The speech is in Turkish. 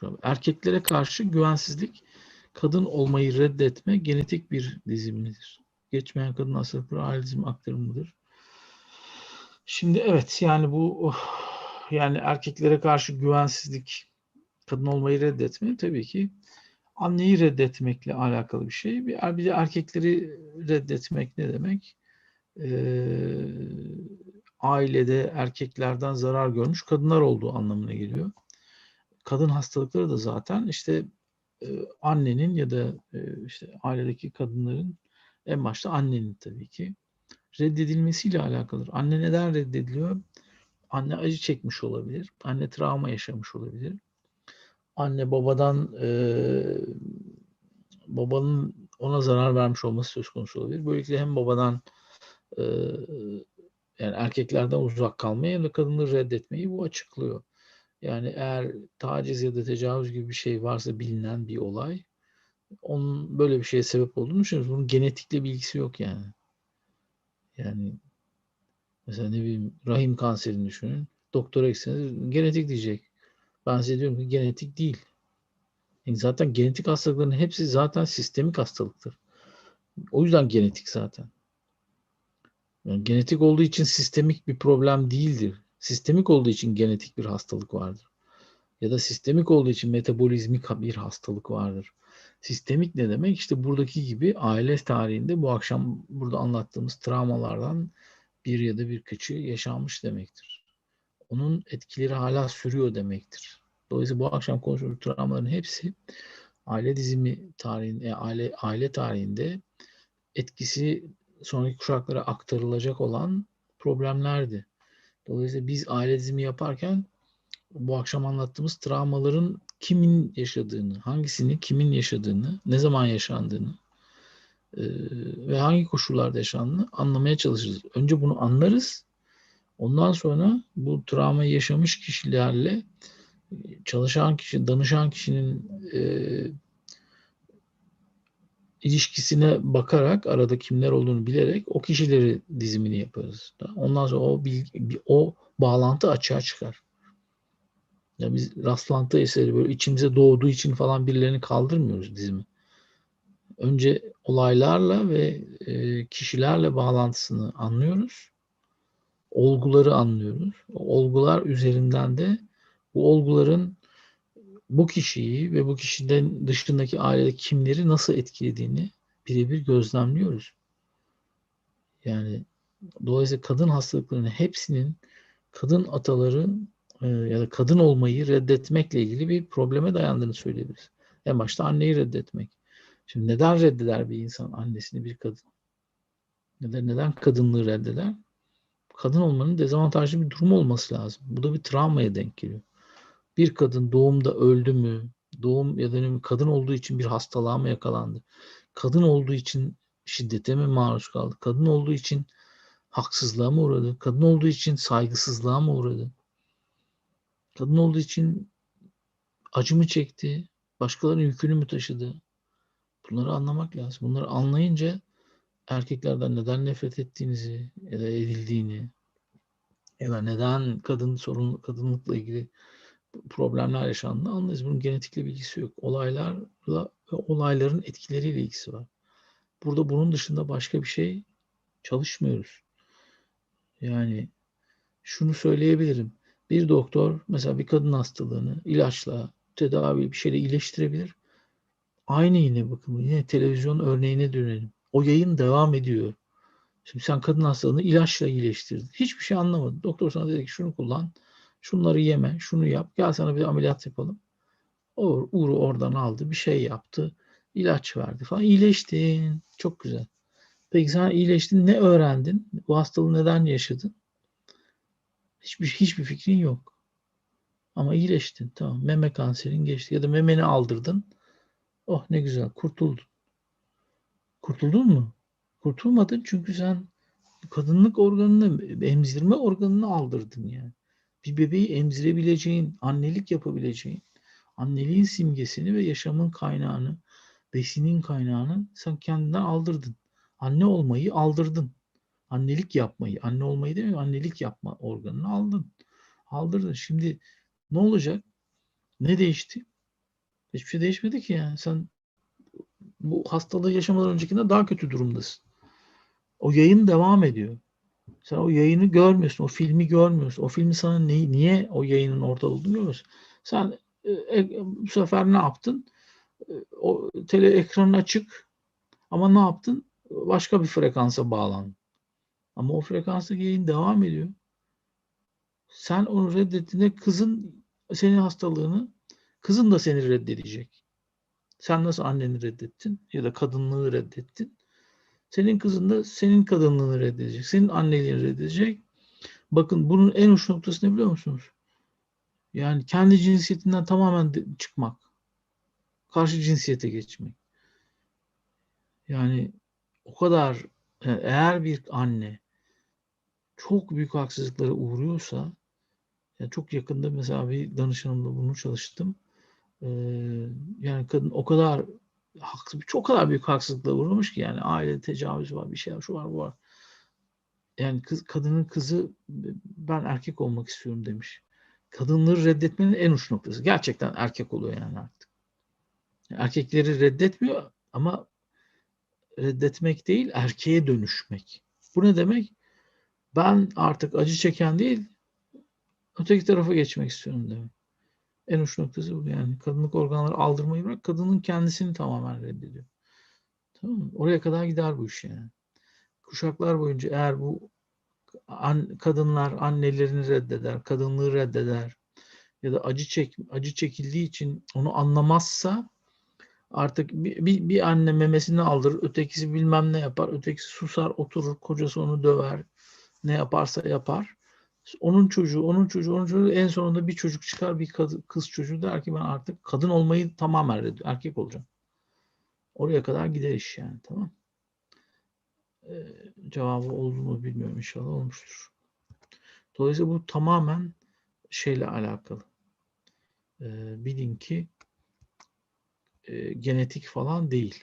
galiba. Erkeklere karşı güvensizlik, kadın olmayı reddetme genetik bir dizimidir. Geçmeyen kadın hastalıkları ailizm aktarımıdır. Şimdi evet yani bu oh, yani erkeklere karşı güvensizlik, kadın olmayı reddetme tabii ki anneyi reddetmekle alakalı bir şey. Bir, bir de erkekleri reddetmek ne demek? Ee, ailede erkeklerden zarar görmüş kadınlar olduğu anlamına geliyor. Kadın hastalıkları da zaten işte e, annenin ya da e, işte ailedeki kadınların en başta annenin tabii ki reddedilmesiyle alakalıdır. Anne neden reddediliyor? Anne acı çekmiş olabilir. Anne travma yaşamış olabilir. Anne babadan e, babanın ona zarar vermiş olması söz konusu olabilir. Böylelikle hem babadan e, yani erkeklerden uzak kalmayı hem de kadınları reddetmeyi bu açıklıyor. Yani eğer taciz ya da tecavüz gibi bir şey varsa bilinen bir olay onun böyle bir şeye sebep olduğunu düşünüyoruz. Bunun genetikle bilgisi yok yani. Yani mesela ne bileyim rahim kanserini düşünün. Doktora gitseniz genetik diyecek. Ben size diyorum ki genetik değil. Yani zaten genetik hastalıkların hepsi zaten sistemik hastalıktır. O yüzden genetik zaten. Yani genetik olduğu için sistemik bir problem değildir. Sistemik olduğu için genetik bir hastalık vardır. Ya da sistemik olduğu için metabolizmik bir hastalık vardır. Sistemik ne demek? İşte buradaki gibi aile tarihinde bu akşam burada anlattığımız travmalardan bir ya da birkaçı yaşanmış demektir. Onun etkileri hala sürüyor demektir. Dolayısıyla bu akşam konuştuğumuz travmaların hepsi aile dizimi tarihinde, aile, aile tarihinde etkisi sonraki kuşaklara aktarılacak olan problemlerdi. Dolayısıyla biz aile dizimi yaparken bu akşam anlattığımız travmaların kimin yaşadığını, hangisini kimin yaşadığını, ne zaman yaşandığını e, ve hangi koşullarda yaşandığını anlamaya çalışırız. Önce bunu anlarız. Ondan sonra bu travmayı yaşamış kişilerle çalışan kişi, danışan kişinin e, ilişkisine bakarak arada kimler olduğunu bilerek o kişileri dizimini yaparız. Ondan sonra o bilgi, o bağlantı açığa çıkar. Ya biz rastlantı eseri böyle içimize doğduğu için falan birilerini kaldırmıyoruz dizimi. Önce olaylarla ve e, kişilerle bağlantısını anlıyoruz. Olguları anlıyoruz. O olgular üzerinden de bu olguların bu kişiyi ve bu kişiden dışındaki ailede kimleri nasıl etkilediğini birebir gözlemliyoruz. Yani dolayısıyla kadın hastalıklarının hepsinin kadın ataları e, ya da kadın olmayı reddetmekle ilgili bir probleme dayandığını söyleyebiliriz. En başta anneyi reddetmek. Şimdi neden reddeder bir insan annesini bir kadın? Neden, neden kadınlığı reddeder? Kadın olmanın dezavantajlı bir durum olması lazım. Bu da bir travmaya denk geliyor bir kadın doğumda öldü mü? Doğum ya da kadın olduğu için bir hastalığa mı yakalandı? Kadın olduğu için şiddete mi maruz kaldı? Kadın olduğu için haksızlığa mı uğradı? Kadın olduğu için saygısızlığa mı uğradı? Kadın olduğu için acı mı çekti? Başkalarının yükünü mü taşıdı? Bunları anlamak lazım. Bunları anlayınca erkeklerden neden nefret ettiğinizi ya da edildiğini ya da neden kadın sorun kadınlıkla ilgili problemler yaşandığını anlarız. Bunun genetikle bilgisi yok. Olaylarla ve olayların etkileriyle ilgisi var. Burada bunun dışında başka bir şey çalışmıyoruz. Yani şunu söyleyebilirim. Bir doktor mesela bir kadın hastalığını ilaçla, tedavi bir şeyle iyileştirebilir. Aynı yine bakın yine televizyon örneğine dönelim. O yayın devam ediyor. Şimdi sen kadın hastalığını ilaçla iyileştirdin. Hiçbir şey anlamadın. Doktor sana dedi ki şunu kullan Şunları yeme, şunu yap. Gel sana bir ameliyat yapalım. O Uğur'u oradan aldı, bir şey yaptı. ilaç verdi falan. İyileştin. Çok güzel. Peki sen iyileştin. Ne öğrendin? Bu hastalığı neden yaşadın? Hiçbir, hiçbir fikrin yok. Ama iyileştin. Tamam. Meme kanserin geçti. Ya da memeni aldırdın. Oh ne güzel. Kurtuldun. Kurtuldun mu? Kurtulmadın çünkü sen kadınlık organını, emzirme organını aldırdın yani bir bebeği emzirebileceğin, annelik yapabileceğin, anneliğin simgesini ve yaşamın kaynağını, besinin kaynağını sen kendinden aldırdın. Anne olmayı aldırdın. Annelik yapmayı, anne olmayı demiyorum, annelik yapma organını aldın. Aldırdın. Şimdi ne olacak? Ne değişti? Hiçbir şey değişmedi ki yani. Sen bu hastalığı yaşamadan öncekinde daha kötü durumdasın. O yayın devam ediyor. Sen o yayını görmüyorsun, o filmi görmüyorsun. O filmi sana ne, niye o yayının orada olduğunu görmüyorsun. Sen e, e, bu sefer ne yaptın? E, o tele ekranın açık ama ne yaptın? Başka bir frekansa bağlandın. Ama o frekanstaki yayın devam ediyor. Sen onu reddettiğinde kızın senin hastalığını, kızın da seni reddedecek. Sen nasıl anneni reddettin ya da kadınlığı reddettin? Senin kızın da senin kadınlığını reddedecek. Senin anneliğini reddedecek. Bakın bunun en uç noktası ne biliyor musunuz? Yani kendi cinsiyetinden tamamen çıkmak. Karşı cinsiyete geçmek. Yani o kadar yani eğer bir anne çok büyük haksızlıklara uğruyorsa yani çok yakında mesela bir danışanımla bunu çalıştım. Ee, yani kadın o kadar haksız, çok kadar büyük haksızlıkla uğramış ki yani aile tecavüz var, bir şey var, şu var, bu var. Yani kız, kadının kızı ben erkek olmak istiyorum demiş. Kadınları reddetmenin en uç noktası. Gerçekten erkek oluyor yani artık. Erkekleri reddetmiyor ama reddetmek değil, erkeğe dönüşmek. Bu ne demek? Ben artık acı çeken değil, öteki tarafa geçmek istiyorum demek. En uç noktası bu yani. Kadınlık organları aldırmayı bırak, kadının kendisini tamamen reddediyor. Tamam mı? Oraya kadar gider bu iş yani. Kuşaklar boyunca eğer bu an, kadınlar annelerini reddeder, kadınlığı reddeder ya da acı çek acı çekildiği için onu anlamazsa artık bir, bir, bir anne memesini aldırır, ötekisi bilmem ne yapar, ötekisi susar, oturur, kocası onu döver, ne yaparsa yapar. Onun çocuğu, onun çocuğu, onun çocuğu en sonunda bir çocuk çıkar, bir kız, kız çocuğu der ki ben artık kadın olmayı tamamen reddediyorum, erkek olacağım. Oraya kadar gider iş yani, tamam Ee, cevabı oldu mu bilmiyorum inşallah olmuştur. Dolayısıyla bu tamamen şeyle alakalı. Ee, bilin ki e, genetik falan değil.